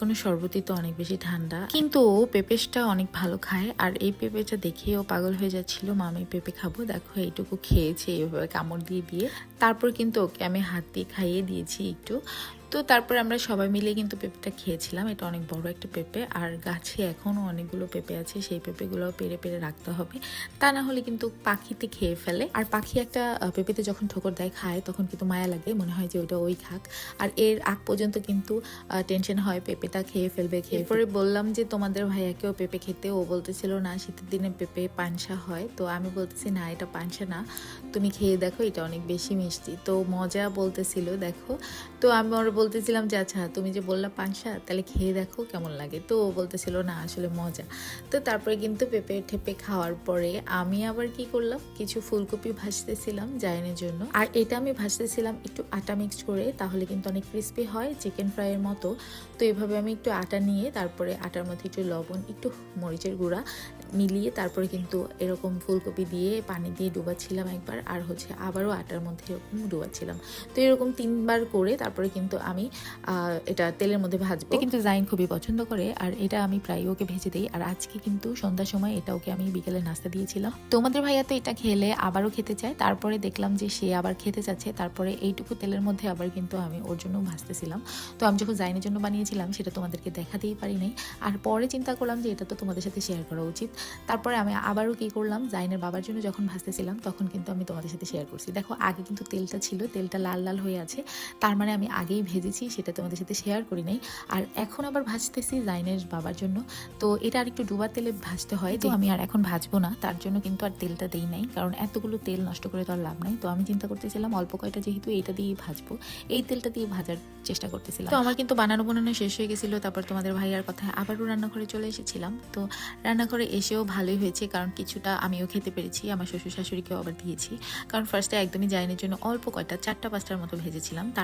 কোনো শরবতই তো অনেক বেশি ঠান্ডা। কিন্তু ও পেঁপেসটা অনেক ভালো খায়, আর এই পেঁপেটা দেখে ও পাগল হয়ে যাচ্ছিল মামি পেঁপে খাব, দেখো এইটুকু খেয়েছে। এইভাবে কামড় দিয়ে দিয়ে। তারপর কিন্তু ওকে আমি হাত দিয়ে খাইয়ে দিয়েছি একটু। তো তারপর আমরা সবাই মিলে কিন্তু পেঁপেটা খেয়েছিলাম। এটা অনেক বড় একটা পেঁপে। আর গাছে এখনও অনেকগুলো পেঁপে আছে সেই পেঁপেগুলো পেরে পেরে রাখতে হবে। তা না হলে কিন্তু পাখিতে খেয়ে ফেলে। আর পাখি একটা পেঁপেতে যখন ঠোকর দেয় খায় তখন কিন্তু মায়া লাগে। মনে হয় যে ওইটা ওই খাক। আর এর আগ পর্যন্ত কিন্তু টেনশন হয় পেঁপেটা খেয়ে ফেলবে খেয়ে পরে বললাম যে তোমাদের ভাইয়াকেও পেঁপে খেতে ও বলতেছিল না শীতের দিনে পেঁপে পানসা হয়। তো আমি বলতেছি না এটা পানসা না। তুমি খেয়ে দেখো এটা অনেক বেশি মিষ্টি। তো মজা বলতেছিল দেখো। তো আমি ওর বলতেছিলাম যে আচ্ছা তুমি যে বললা পানসা, তাহলে খেয়ে দেখো কেমন লাগে। তো ও বলতেছিল, না, আসলে মজা। তো তারপরে কিন্তু পেঁপে ঠেপে খাওয়ার পরে আমি আবার কি করলাম, কিছু ফুলকপি ভাজতেছিলাম জায়নের জন্য। আর এটা আমি ভাজতেছিলাম একটু আটা মিক্স করে, তাহলে কিন্তু অনেক ক্রিস্পি হয় চিকেন ফ্রাইয়ের মতো। তো এভাবে আমি একটু আটা নিয়ে, তারপরে আটার মধ্যে একটু লবণ, একটু মরিচের গুঁড়া মিলিয়ে তারপরে কিন্তু এরকম ফুলকপি দিয়ে পানি দিয়ে ডুবাচ্ছিলাম একবার। আর হচ্ছে আবারও আটার মধ্যে এরকম ডুবাচ্ছিলাম। তো এরকম তিনবার করে তারপরে কিন্তু আমি এটা তেলের মধ্যে ভাজবো। কিন্তু জাইন খুবই পছন্দ করে আর এটা আমি প্রায় ওকে ভেজে দিই। আর আজকে কিন্তু সন্ধ্যার সময় এটা ওকে আমি বিকেলে নাস্তা দিয়েছিলাম। তোমাদের ভাইয়া তো এটা খেলে আবারও খেতে চায়। তারপরে দেখলাম যে সে আবার খেতে চাচ্ছে। তারপরে এইটুকু তেলের মধ্যে আবার কিন্তু আমি ওর জন্য ভাজতেছিলাম। তো আমি যখন জাইনের জন্য বানিয়েছিলাম সেটা তোমাদেরকে দেখাতেই পারি নাই আর পরে চিন্তা করলাম যে এটা তো তোমাদের সাথে শেয়ার করা উচিত। তারপরে আমি আবারও কি করলাম জাইনের বাবার জন্য যখন ভাজতেছিলাম তখন কিন্তু আমি তোমাদের সাথে শেয়ার করছি। দেখো আগে কিন্তু তেলটা ছিল তেলটা লাল লাল হয়ে আছে। তার মানে আমি আগেই ভেজেছি সেটা তোমাদের সাথে শেয়ার করি নাই। আর এখন আবার ভাজতেছি জাইনের বাবার জন্য। তো এটা আর একটু ডুবা তেলে ভাজতে হয়। তো আমি আর এখন ভাজবো না। তার জন্য কিন্তু আর তেলটা দেই নাই। কারণ এতগুলো তেল নষ্ট করে তো আর লাভ নাই। তো আমি চিন্তা করতেছিলাম অল্প কয়টা যেহেতু এইটা দিয়েই ভাজবো। এই তেলটা দিয়ে ভাজার চেষ্টা করতেছিলাম। তো আমার কিন্তু বানানো বানানো শেষ হয়ে গেছিল। তারপর তোমাদের ভাইয়ার কথা আবারও রান্নাঘরে চলে এসেছিলাম। তো রান্নাঘরে এসেও ভালোই হয়েছে। কারণ কিছুটা আমিও খেতে পেরেছি। আমার শ্বশুর শাশুড়িকেও আবার দিয়েছি। কারণ ফার্স্টে একদমই জাইনের জন্য অল্প কয়টা চারটা পাঁচটার মতো ভেজেছিলাম। তার